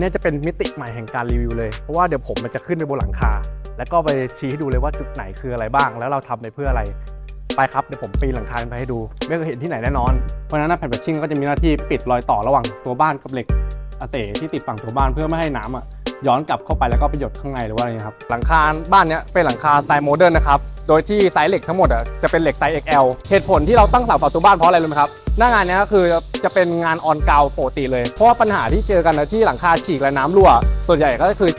นี้จะเป็นมิติใหม่แห่งการรีวิวเลย เพราะว่าเดี๋ยวผมมันจะขึ้นไปบนหลังคา แล้วก็ไปชี้ให้ดูเลยว่าจุดไหนคืออะไรบ้าง แล้วเราทำไปเพื่ออะไร ไปครับเดี๋ยวผมปีนหลังคาไปให้ดู ไม่เคยเห็นที่ไหนแน่นอน เพราะฉะนั้นแผ่นแบตชิ่งก็จะมีหน้าที่ปิดรอยต่อระหว่างตัวบ้านกับเหล็กอาเสที่ติดฝั่งตัวบ้านเพื่อไม่ให้น้ำอะย้อนกลับเข้าไปแล้วก็ไปหยดข้างในหรือว่าอะไรครับหลังคาบ้านเนี้ยเป็นหลังคาสไตล์โมเดิร์นนะครับ โดยที่ไซส์เหล็กทั้งหมดอะจะเป็นเหล็กไซส์ XL เหตุผลที่เราตั้งเสาประตูบ้านเพราะอะไรรู้ไหมครับ หน้างานนี้ก็คือจะเป็นงานออนกาวปกติเลย เพราะว่าปัญหาที่เจอกันนะที่หลังคาฉีกและน้ำรั่ว ส่วนใหญ่ก็คือ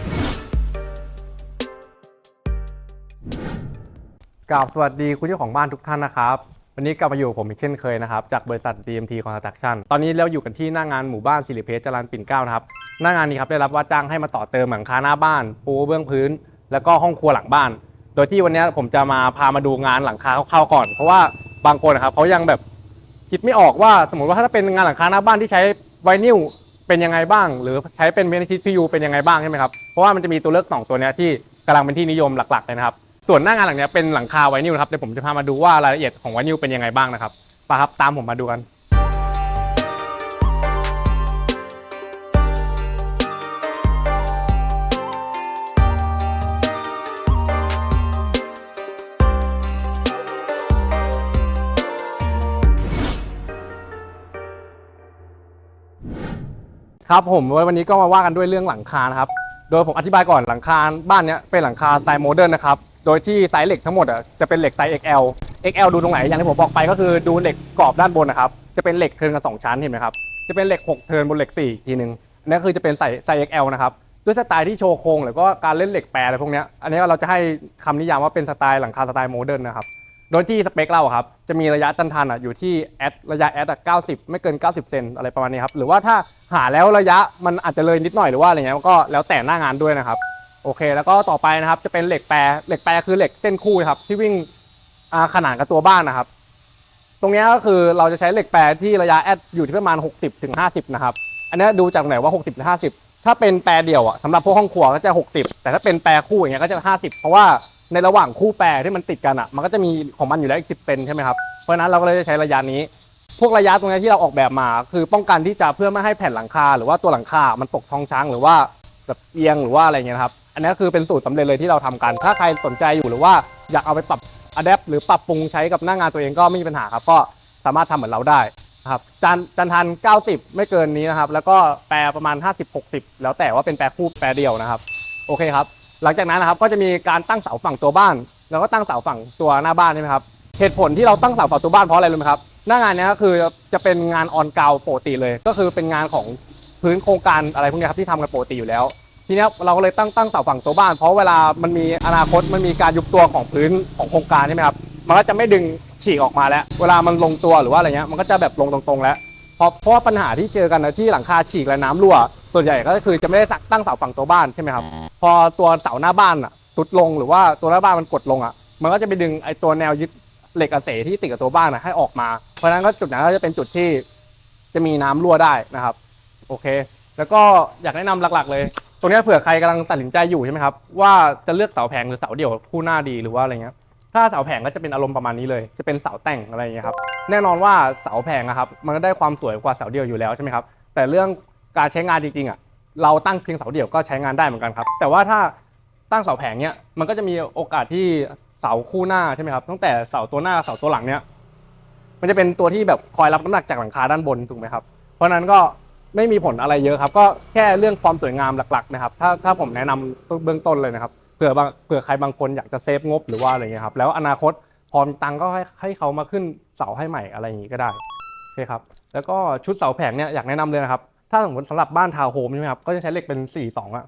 กราบสวัสดีคุณเจ้าของบ้านทุกท่านนะครับวันนี้กลับมาอยู่กับผมอีกเช่นเคยนะครับ จากบริษัท DMT Construction ตอนนี้เราอยู่กันที่หน้างานหมู่บ้านสิริเพชรจรัญปิ่นเกล้านะครับ หน้างานนี้ครับได้รับว่าจ้างให้มาต่อเติมหลังคาหน้าบ้าน ปูเบื้องพื้น แล้วก็ห้องครัวหลังบ้าน โดยที่วันนี้ผมจะมาพามาดูงานหลังคาคร่าวๆก่อน เพราะว่าบางคนนะครับเขายังแบบคิดไม่ออกว่าสมมติว่าถ้าเป็นงานหลังคาหน้าบ้านที่ใช้ไวนิลเป็นยังไงบ้าง หรือใช้เป็นเมนชิตพียูเป็นยังไงบ้างใช่ไหมครับเพราะว่ามันจะมีตัวเลือกสองตัวนี้ที่กำลังเป็นที่นิยมหลักๆเลยนะครับส่วนหน้างานหลังนี้เป็นหลังคาไวนิลนะครับเดี๋ยวผมจะพามาดูว่ารายละเอียดของไวนิลเป็นยังไงบ้างนะครับไปครับตามผมมาดูกัน ครับผมวันนี้ก็มาว่ากันด้วยเรื่องหลังคานะครับ โดยผมอธิบายก่อนหลังคาบ้านเนี้ยเป็นหลังคาสไตล์โมเดิร์นนะครับ โดยที่ไซส์เหล็กทั้งหมดอะจะเป็นเหล็กไซส์ XL XL ดูตรงไหนอย่างที่ผมบอกไปก็คือดูเหล็กกรอบด้านบนนะครับ จะเป็นเหล็กเทิร์นกันสองชั้นเห็นไหมครับ จะเป็นเหล็ก 6 เทิร์นบนเหล็ก4อีกทีหนึงอันนี้คือจะเป็นไซส์ไซส์ XL นะครับด้วยสไตล์ที่โชว์โครงหรือก็การเล่นเหล็กแปรอะไรพวกเนี้ยอันนี้เราจะให้คำนิยามว่าเป็นสไตล์หลังคาสไตล์โมเดิร์นนะครับ โดยที่สเปคเราครับ จะมีระยะจันทันอะอยู่ที่แอดระยะแอดอะ90 ไม่เกิน 90 เซนอะไรประมาณนี้ครับ หรือว่าถ้าหาแล้วระยะมันอาจจะเลยนิดหน่อยหรือว่าอะไรเงี้ยก็แล้วแต่หน้างานด้วยนะครับ โอเค แล้วก็ต่อไปนะครับจะเป็นเหล็กแปรเหล็กแปรคือเหล็กเส้นคู่ครับที่วิ่งขนานกับตัวบ้านนะครับ ตรงนี้ก็คือเราจะใช้เหล็กแปรที่ระยะแอดอยู่ที่ประมาณ 60ถึง50 นะครับ อันนี้ดูจากไหนว่า 60ถึง50 ถ้าเป็นแปรเดี่ยวอะสำหรับพวกห้องครัวก็จะ 60 แต่ถ้าเป็นแปรคู่อย่างเงี้ยก็จะ 50 เพราะว่า ในระหว่างคู่แปรที่มันติดกันอะ มันก็จะมีของมันอยู่แล้วอีก10เซนใช่ไหมครับ เพราะฉะนั้นเราก็เลยจะใช้ระยะนี้ พวกระยะตรงนี้ที่เราออกแบบมา คือป้องกันที่จะเพื่อไม่ให้แผ่นหลังคา หรือว่าตัวหลังคา มันตกท้องช้างหรือว่าแบบเอียงหรือว่าอะไรเงี้ยครับ อันนี้คือเป็นสูตรสำเร็จเลยที่เราทำกัน ถ้าใครสนใจอยู่หรือว่าอยากเอาไปปรับอะแดปหรือปรับปรุงใช้กับหน้างานตัวเองก็ไม่มีปัญหาครับ ก็สามารถทำเหมือนเราได้นะครับจานจานทัน 90 ไม่เกินนี้นะครับ แล้วก็แปรประมาณ 50-60 แล้วแต่ว่าเป็นแปรคู่แปรเดียวนะครับ โอเคครับ หลังจากนั้นนะครับก็จะมีการตั้งเสาฝั่งตัวบ้าน แล้วก็ตั้งเสาฝั่งตัวหน้าบ้านใช่ไหมครับเหตุผลที่เราตั้งเสาฝั่งตัวบ้านเพราะอะไรรู้ไหมครับหน้างานนี้ก็คือจะเป็นงานออนเกาปกติเลย ก็คือเป็นงานของพื้นโครงการอะไรพวกนี้ครับที่ทำกันปกติอยู่แล้ว ทีนี้เราก็เลยตั้งตั้งเสาฝั่งตัวบ้าน เพราะเวลามันมีอนาคตมันมีการยุบตัวของพื้นของโครงการใช่ไหมครับมันก็จะไม่ดึงฉีกออกมาแล้ว เวลามันลงตัวหรือว่าอะไรเงี้ยมันก็จะแบบลงตรงๆแล้วเพราะเพราะปัญหาที่เจอกันนะที่หลังคาฉีกและน้ำรั่ว ส่วนใหญ่ก็คือจะไม่ได้ตั้งเสาฝั่งตัวบ้านใช่ไหมครับ พอตัวเสาหน้าบ้านอะสุดลงหรือว่าตัวหน้าบ้านมันกดลงอะ มันก็จะไปดึงไอ้ตัวแนวยึดเหล็กอาเสที่ติดกับตัวบ้านนะให้ออกมา เพราะฉะนั้นก็จุดนั้นก็จะเป็นจุดที่จะมีน้ำรั่วได้นะครับ โอเค แล้วก็อยากแนะนำหลักๆ เลย ตรงเนี้ยเผื่อใครกำลังตัดสินใจอยู่ใช่ไหมครับ ว่าจะเลือกเสาแผงหรือเสาเดี่ยวคู่หน้าดีหรือว่าอะไรเงี้ย ถ้าเสาแผงก็จะเป็นอารมณ์ประมาณนี้เลย จะเป็นเสาแต่งอะไรอย่างเงี้ยครับ แน่นอนว่าเสาแผงอะครับ มันก็ได้ความสวยกว่าเสาเดี่ยวอยู่แล้วใช่ไหมครับ แต่เรื่องการใช้งานจริงๆอะ เราตั้งเพียงเสาเดี่ยวก็ใช้งานได้เหมือนกันครับ แต่ว่าถ้าตั้งเสาแผงเนี้ยมันก็จะมีโอกาสที่เสาคู่หน้าใช่ไหมครับตั้งแต่เสาตัวหน้าเสาตัวหลังเนี้ยมันจะเป็นตัวที่แบบคอยรับน้ำหนักจากหลังคาด้านบนถูกไหมครับ เพราะฉะนั้นก็ไม่มีผลอะไรเยอะครับ ก็แค่เรื่องความสวยงามหลักๆนะครับ ถ้าถ้าผมแนะนำเบื้องต้นเลยนะครับเผื่อบางเผื่อใครบางคนอยากจะเซฟงบหรือว่าอะไรเงี้ยครับแล้วอนาคตพอมตังก็ให้ให้เขามาขึ้นเสาให้ใหม่อะไรอย่างงี้ก็ได้โอเคครับแล้วก็ชุดเสาแผงเนี่ยอยากแนะนำเลยนะครับ ถ้าสมมติสำหรับบ้านทาวน์โฮมใช่ไหมครับ ก็จะใช้เหล็กเป็น 4 2อะ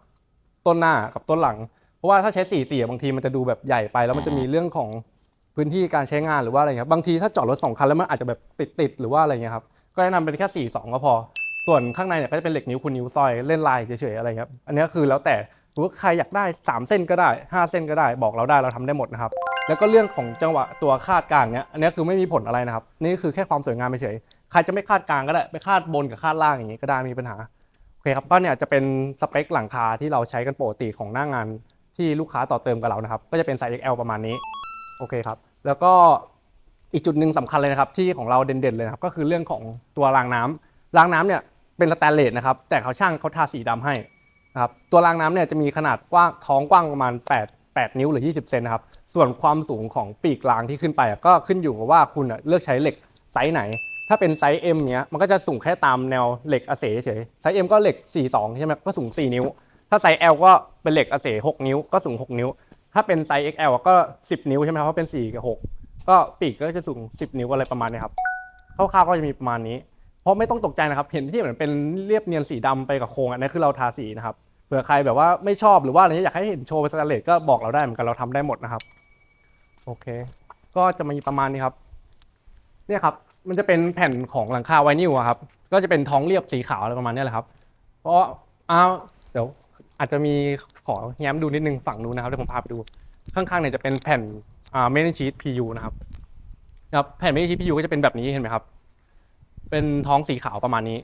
ต้นหน้ากับต้นหลัง เพราะว่าถ้าใช้4ี่สี่บางทีมันจะดูแบบใหญ่ไป แล้วมันจะมีเรื่องของพื้นที่การใช้งานหรือว่าอะไรเงี้ย บางทีถ้าจอดรถสองคันแล้วมันอาจจะแบบติดติดหรือว่าอะไรเงี้ยครับ ก็แนะนำเป็นแค่4 2ก็พอ ส่วนข้างในเนี่ยก็จะเป็นเหล็กนิ้วคุณนิ้วซอยเล่นลายเฉยๆอะไรครับอันนี้คือแล้วแต่หรือว่าใครอยากได้ 3 เส้นก็ได้ 5 เส้นก็ได้บอกเราได้เราทำได้หมดนะครับ แล้วก็เรื่องของจังหวะตัวคาดกลางเนี้ยอันนี้คือไม่มีผลอะไรนะครับ นี่คือแค่ความสวยงามเฉยๆใครจะไม่คาดกลางก็ได้ไปคาดบนกับคาดล่างอย่างนี้ก็ได้มีปัญหาโอเคครับก็เนี่ยจะเป็นสเปคหลังคาที่เราใช้กันปกติของหน้างานที่ลูกค้าต่อเติมกับเรานะครับ ก็จะเป็นไซส์ XL ประมาณนี้โอเคครับ แล้วก็อีกจุดหนึ่งสำคัญเลยนะครับที่ของเราเด่นๆเลยนะครับก็คือเรื่องของตัวรางน้ำรางน้ำเนี่ย เป็นสแตนเลสนะครับ แต่เขาช่างเขาทาสีดำให้นะครับตัวรางน้ำเนี่ยจะมีขนาดกว้างท้องกว้างประมาณ 8 8 นิ้วหรือ 20 เซนนะครับ ส่วนความสูงของปีกรางที่ขึ้นไปก็ขึ้นอยู่กับว่าคุณเลือกใช้เหล็กไซส์ไหน ถ้าเป็นไซส์ M เนี้ยมันก็จะสูงแค่ตามแนวเหล็กอเสเฉยไซส์ M ก็เหล็ก 42 ใช่ไหมก็สูง 4 นิ้ว ถ้าไซส์ L ก็เป็นเหล็กอเส6นิ้วก็สูง 6 นิ้ว ถ้าเป็นไซส์ XL ก็ 10 นิ้วใช่ไหมครับเพราะเป็น 4 กับ 6 ก็ปีกก็จะสูง 10 นิ้วอะไรประมาณนี้ครับคร่าวๆก็จะมีประมาณนี้ เพราะไม่ต้องตกใจนะครับ เห็นที่เหมือนเป็นเรียบเนียนสีดำไปกับโครงอันนี้คือเราทาสีนะครับเผื่อใครแบบว่าไม่ชอบหรือว่าอะไรเงี้ยอยากให้เห็นโชว์เป็นสแตนเลสก็บอกเราได้เหมือนกันเราทำได้หมดนะครับ โอเค ก็จะมีประมาณนี้ครับ เนี่ยครับ มันจะเป็นแผ่นของหลังคาไวนิลครับ ก็จะเป็นท้องเรียบสีขาวอะไรประมาณนี้แหละครับ เพราะอ้าวเดี๋ยวอาจจะมีขอแง้มดูนิดนึงฝั่งนู้นนะครับเดี๋ยวผมพาไปดู ข้างๆเนี่ยจะเป็นแผ่นอ่าเมนชีต PU นะครับครับแผ่นเมนชีต PU ก็จะเป็นแบบนี้เห็นไหมครับ เป็นท้องสีขาวประมาณนี้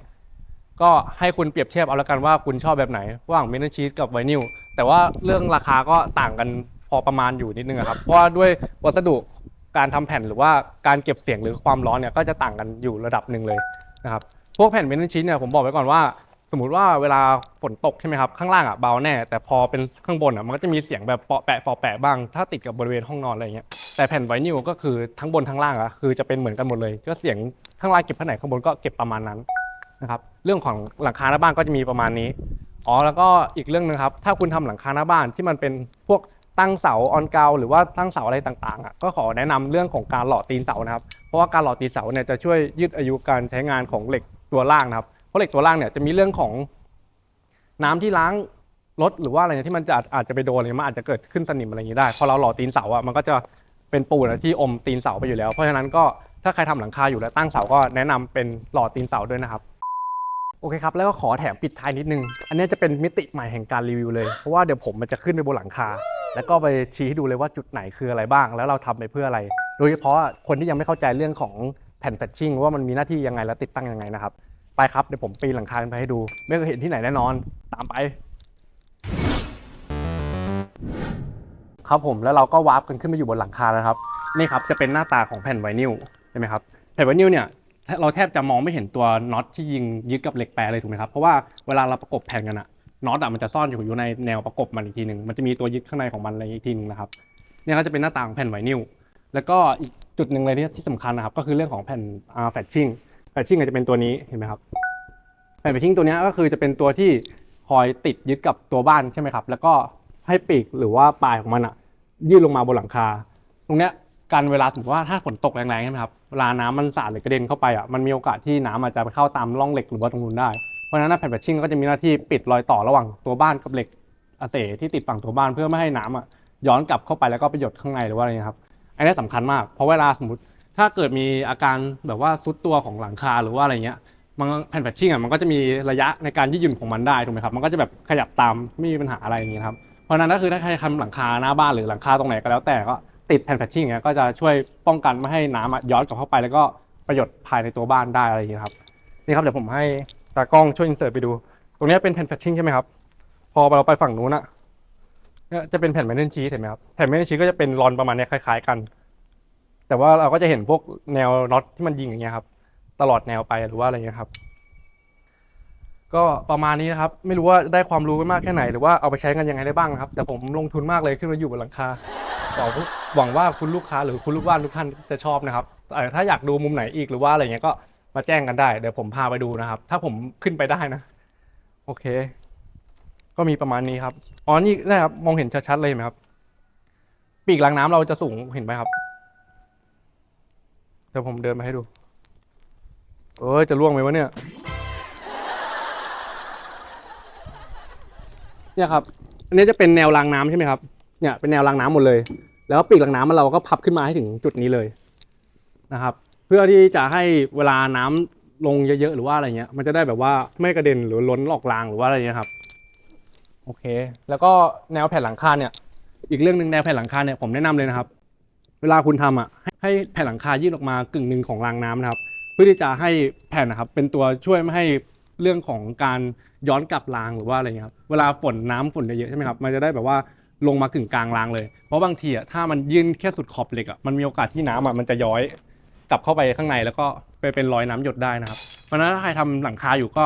ก็ให้คุณเปรียบเทียบเอาละกันว่าคุณชอบแบบไหนระหว่างเมนชีตกับไวนิลแต่ว่าเรื่องราคาก็ต่างกันพอประมาณอยู่นิดนึงอะครับเพราะว่าด้วยวัสดุการทำแผ่นหรือว่าการเก็บเสียงหรือความร้อนเนี่ยก็จะต่างกันอยู่ระดับหนึ่งเลยนะครับพวกแผ่นเมนชีตเนี่ยผมบอกไว้ก่อนว่า สมมุติว่าเวลาฝนตกใช่ไหมครับข้างล่างอะเบาแน่ แต่พอเป็นข้างบนอะมันก็จะมีเสียงแบบเปาะแปะเปาะแปะบ้าง ถ้าติดกับบริเวณห้องนอนอะไรอย่างเงี้ยแต่แผ่นไวนิลก็คือทั้งบนทั้งล่างอะคือจะเป็นเหมือนกันหมดเลย ก็เสียงข้างล่างเก็บข้างไหนข้างบนก็เก็บประมาณนั้นนะครับเรื่องของหลังคาหน้าบ้านก็จะมีประมาณนี้อ๋อแล้วก็อีกเรื่องหนึงครับถ้าคุณทำหลังคาหน้าบ้านที่มันเป็นพวกตั้งเสาออนกาวหรือว่าตั้งเสาอะไรต่างๆอะก็ขอแนะนำเรื่องของการหล่อตีนเสานะครับเพราะว่าการหล่อตีนเสาเนี่ยจะช่วยยืดอายุการใช้งานของเหล็กตัวล่างนะครับ เพราะเหล็กตัวล่างเนี่ยจะมีเรื่องของน้ำที่ล้างรถหรือว่าอะไรเนี่ยที่มันจะอาจจะไปโดนอะไรมันอาจจะเกิดขึ้นสนิมอะไรอย่างนี้ได้พอเราหล่อตีนเสาอะมันก็จะเป็นปูนที่อมตีนเสาไปอยู่แล้วเพราะฉะนั้นก็ถ้าใครทำหลังคาอยู่แล้วตั้งเสาก็แนะนำเป็นหล่อตีนเสาด้วยนะครับโอเคครับแล้วก็ขอแถมปิดท้ายนิดนึง อันนี้จะเป็นมิติใหม่แห่งการรีวิวเลย เพราะว่าเดี๋ยวผมมันจะขึ้นไปบนหลังคา แล้วก็ไปชี้ให้ดูเลยว่าจุดไหนคืออะไรบ้าง แล้วเราทำไปเพื่ออะไร โดยเฉพาะคนที่ยังไม่เข้าใจเรื่องของแผ่นแฟชชิ่งว่ามันมีหน้าที่ยังไงและติดตั้งยังไงนะครับ ไปครับเดี๋ยวผมปีนหลังคาขึ้นไปให้ดู ไม่เคยเห็นที่ไหนแน่นอน ตามไป ครับผมแล้วเราก็วาร์ปกันขึ้นมาอยู่บนหลังคาแล้วครับนี่ครับจะเป็นหน้าตาของแผ่นไวนิลใช่ไหมครับแผ่นไวนิลเนี่ยเราแทบจะมองไม่เห็นตัวน็อตที่ยิงยึดกับเหล็กแปรเลยถูกไหมครับเพราะว่าเวลาเราประกบแผ่นกันอะน็อตอะมันจะซ่อนอยู่อยู่ในแนวประกบมันอีกทีหนึ่งมันจะมีตัวยึดข้างในของมันอะไรอีกทีหนึ่งนะครับเนี่ยก็จะเป็นหน้าตาของแผ่นไวนิลแล้วก็อีกจุดหนึ่งเลยที่ที่สำคัญนะครับก็คือเรื่องของแผ่นแฟชชิ่ง แฟชชิ่งจะเป็นตัวนี้เห็นไหมครับแผ่นแฟชชิ่งตัวนี้ก็คือจะเป็นตัวที่คอยติดยึดกับตัวบ้านใช่ไหมครับ แล้วก็ให้ปีกหรือว่าปลายของมันอะ ยื่นลงมาบนหลังคา ตรงเนี้ยการเวลาสมมติว่าถ้าฝนตกแรงๆใช่ไหมครับเวลาน้ำมันสาดหรือกระเด็นเข้าไปอะมันมีโอกาสที่น้ำอาจจะไปเข้าตามร่องเหล็กหรือว่าตรงนู้นได้เพราะฉะนั้นแผ่นแฟชชิ่งก็จะมีหน้าที่ปิดรอยต่อระหว่างตัวบ้านกับเหล็กอาเสที่ติดฝั่งตัวบ้านเพื่อไม่ให้น้ำอะย้อนกลับเข้าไปแล้วก็ไปหยดข้างในหรือว่าอะไรเงี้ยครับ อันนี้สำคัญมากเพราะเวลาสมมติ ถ้าเกิดมีอาการแบบว่าซุดตัวของหลังคาหรือว่าอะไรเงี้ยมันแผ่นแฟชชิ่งอะมันก็จะมีระยะในการยืดหยุ่นของมันได้ถูกไหมครับมันก็จะแบบขยับตามไม่มีปัญหาอะไรอย่างเงี้ยครับเพราะนั้นก็คือถ้าใครทำหลังคาหน้าบ้านหรือหลังคาตรงไหนก็แล้วแต่ก็ติดแผ่นแฟชชิ่งเนี้ยก็จะช่วยป้องกันไม่ให้น้ำอะย้อนกลับเข้าไป แล้วก็ประโยชน์ภายในตัวบ้านได้อะไรอย่างเงี้ยครับนี่ครับเดี๋ยวผมให้ตากล้องช่วยอินเสิร์ตไปดู ตรงนี้เป็นแผ่นแฟชชิ่งใช่ไหมครับพอเราไปฝั่งนู้นอะเนี่ยจะเป็นแผ่นแมนเทนชีสเห็นไหมครับแผ่นแมนเทนชีสก็จะเป็นรอนประมาณนี้คล้าย ๆ กัน แต่ว่าเราก็จะเห็นพวกแนวน็อตที่มันยิงอย่างเงี้ยครับ ตลอดแนวไปหรือว่าอะไรเงี้ยครับ ก็ประมาณนี้นะครับ ไม่รู้ว่าได้ความรู้ไปมากแค่ไหน หรือว่าเอาไปใช้กันยังไงได้บ้างครับ แต่ผมลงทุนมากเลยขึ้นมาอยู่บนหลังคาหวังหวังว่าคุณลูกค้าหรือคุณลูกบ้านทุกท่านจะชอบนะครับเอ่ถ้าอยากดูมุมไหนอีกหรือว่าอะไรเงี้ยก็มาแจ้งกันได้เดี๋ยวผมพาไปดูนะครับ ถ้าผมขึ้นไปได้นะ โอเค ก็มีประมาณนี้ครับอ๋อนี่นะครับมองเห็นชัดๆเลยไหมครับ ปีกรางน้ำเราจะสูงเห็นไหมครับ เดี๋ยวผมเดินมาให้ดู เอ้ย จะล่วงไหมวะเนี่ย เนี่ยครับ อันนี้จะเป็นแนวรางน้ำใช่ไหมครับ เนี่ยเป็นแนวรางน้ำหมดเลย แล้วปีกรางน้ำมันเราก็พับขึ้นมาให้ถึงจุดนี้เลยนะครับ เพื่อที่จะให้เวลาน้ำลงเยอะๆหรือว่าอะไรเงี้ย มันจะได้แบบว่าไม่กระเด็นหรือล้นออกรางหรือว่าอะไรเงี้ยครับ โอเค แล้วก็แนวแผ่นหลังคาเนี่ย อีกเรื่องหนึ่งแนวแผ่นหลังคาเนี่ยผมแนะนำเลยนะครับ เวลาคุณทำอะให้แผ่นหลังคายื่นออกมากึ่งหนึ่งของรางน้ำนะครับ เพื่อที่จะให้แผ่นนะครับเป็นตัวช่วยไม่ให้เรื่องของการย้อนกลับรางหรือว่าอะไรเงี้ยครับเวลาฝนน้ำฝนเยอะๆใช่ไหมครับมันจะได้แบบว่าลงมากึ่งกลางรางเลย เพราะบางทีอะถ้ามันยื่นแค่สุดขอบเหล็กอะมันมีโอกาสที่น้ำอะมันจะย้อยกลับเข้าไปข้างในแล้วก็ไปเป็นรอยน้ำหยดได้นะครับเพราะฉะนั้นถ้าใครทำหลังคาอยู่ก็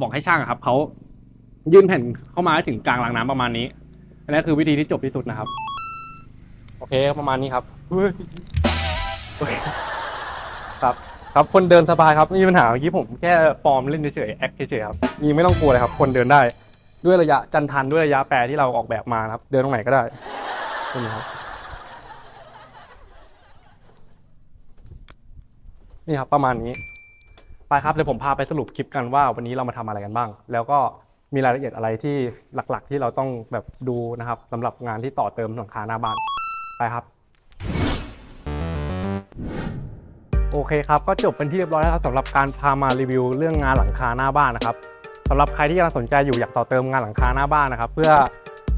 บอกให้ช่างอะครับเขายื่นแผ่นเข้ามาให้ถึงกลางรางน้ำประมาณนี้อันนี้คือวิธีที่จบที่สุดนะครับ โอเคประมาณนี้ครับ ครับครับคนเดินสบายครับไม่มีปัญหาเมื่อกี้ผมแค่ฟอร์มเล่นเฉยๆแอคเฉยๆครับมีไม่ต้องกลัวเลยครับ คนเดินได้ ด้วยระยะจันทันด้วยระยะแปรที่เราออกแบบมานะครับ เดินตรงไหนก็ได้นี่ครับนี่ครับประมาณนี้ไปครับเดี๋ยวผมพาไปสรุปคลิปกันว่าวันนี้เรามาทำอะไรกันบ้าง แล้วก็มีรายละเอียดอะไรที่หลักๆ ที่เราต้องแบบดูนะครับสำหรับงานที่ต่อเติมหลังคาหน้าบ้านไปครับ โอเคครับ ก็จบเป็นที่เรียบร้อยแล้วครับสำหรับการพามารีวิวเรื่องงานหลังคาหน้าบ้านนะครับสำหรับใครที่กำลังสนใจอยู่อยากต่อเติมงานหลังคาหน้าบ้านนะครับ เพื่อ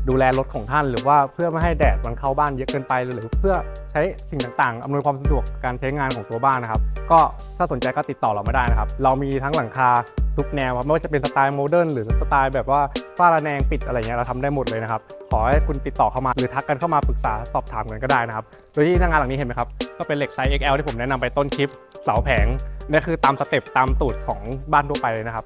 ดูแลรถของท่านหรือว่าเพื่อไม่ให้แดดมันเข้าบ้านเยอะเกินไปหรือเพื่อใช้สิ่งต่างๆอำนวยความสะดวกการใช้งานของตัวบ้านนะครับ ก็ถ้าสนใจก็ติดต่อเรามาได้นะครับ เรามีทั้งหลังคาทุกแนวครับไม่ว่าจะเป็นสไตล์โมเดิร์นหรือสไตล์แบบว่าฝ้าระแนงปิดอะไรเงี้ยเราทำได้หมดเลยนะครับ ขอให้คุณติดต่อเข้ามาหรือทักกันเข้ามาปรึกษาสอบถามกันก็ได้นะครับ โดยที่ทางานหลังนี้เห็นไหมครับ ก็เป็นเหล็กไซส์ XL ที่ผมแนะนำไปต้นคลิปเสาแผงนี่คือตามสเต็ปตามสูตรของบ้านทั่วไปเลยนะครับ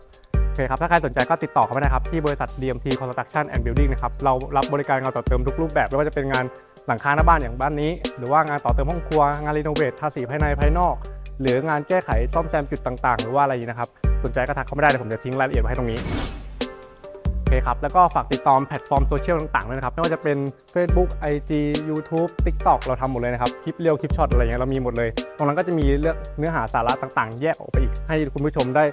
เคครับ ถ้าใครสนใจก็ติดต่อเข้ามาได้ครับ ที่บริษัท DMT Construction and Building นะครับ เรารับบริการงานต่อเติมทุกรูปแบบ ไม่ว่าจะเป็นงานหลังคาหน้าบ้านอย่างบ้านนี้ หรือว่างานต่อเติมห้องครัว งานรีโนเวททาสีภายในภายนอก หรืองานแก้ไขซ่อมแซมจุดต่างๆ หรือว่าอะไรนะครับ สนใจก็ทักเข้ามาได้เดี๋ยวผมจะทิ้งรายละเอียดไว้ให้ตรงนี้ เคครับ แล้วก็ฝากติดตามแพลตฟอร์มโซเชียลต่างๆด้วยนะครับ ไม่ว่าจะเป็น Facebook IG YouTube TikTok เราทำหมดเลยนะครับ คลิปเรียวคลิปช็อตอะไรเงี้ยเรามีหมดเลย ตรงนั้นก็จะมีเรื่องเนื้อหาสาระต่างๆ แยกออกไปอีก ให้คุณผู้ชมได้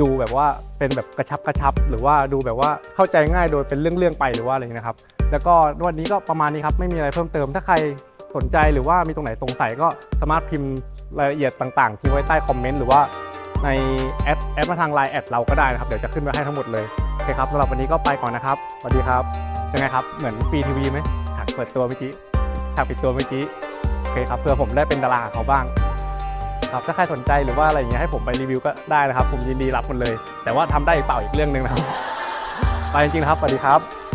ดูแบบว่าเป็นแบบกระชับกระชับ หรือว่าดูแบบว่าเข้าใจง่ายโดยเป็นเรื่องๆไปหรือว่าอะไรเงี้ยนะครับ แล้วก็วันนี้ก็ประมาณนี้ครับไม่มีอะไรเพิ่มเติมถ้าใครสนใจหรือว่ามีตรงไหนสงสัยก็สามารถพิมพ์รายละเอียดต่างๆทิ้งไว้ใต้คอมเมนต์หรือว่าในแอดแอดมาทางไลน์แอดเราก็ได้นะครับ เดี๋ยวจะขึ้นมาให้ทั้งหมดเลย เคครับสำหรับวันนี้ก็ไปก่อนนะครับสวัสดีครับยังไงครับเหมือนฟรีทีวีไหมฉากเปิดตัวเมื่อกี้ฉากปิดตัวเมื่อกี้โอเคครับเพื่อผมได้เป็นดาราเขาบ้างครับถ้าใครสนใจหรือว่าอะไรอย่างเงี้ยให้ผมไปรีวิวก็ได้นะครับ ผมยินดีรับหมดเลย แต่ว่าทำได้เปล่าอีกเรื่องหนึ่งนะครับ ไปจริงๆครับสวัสดีครับ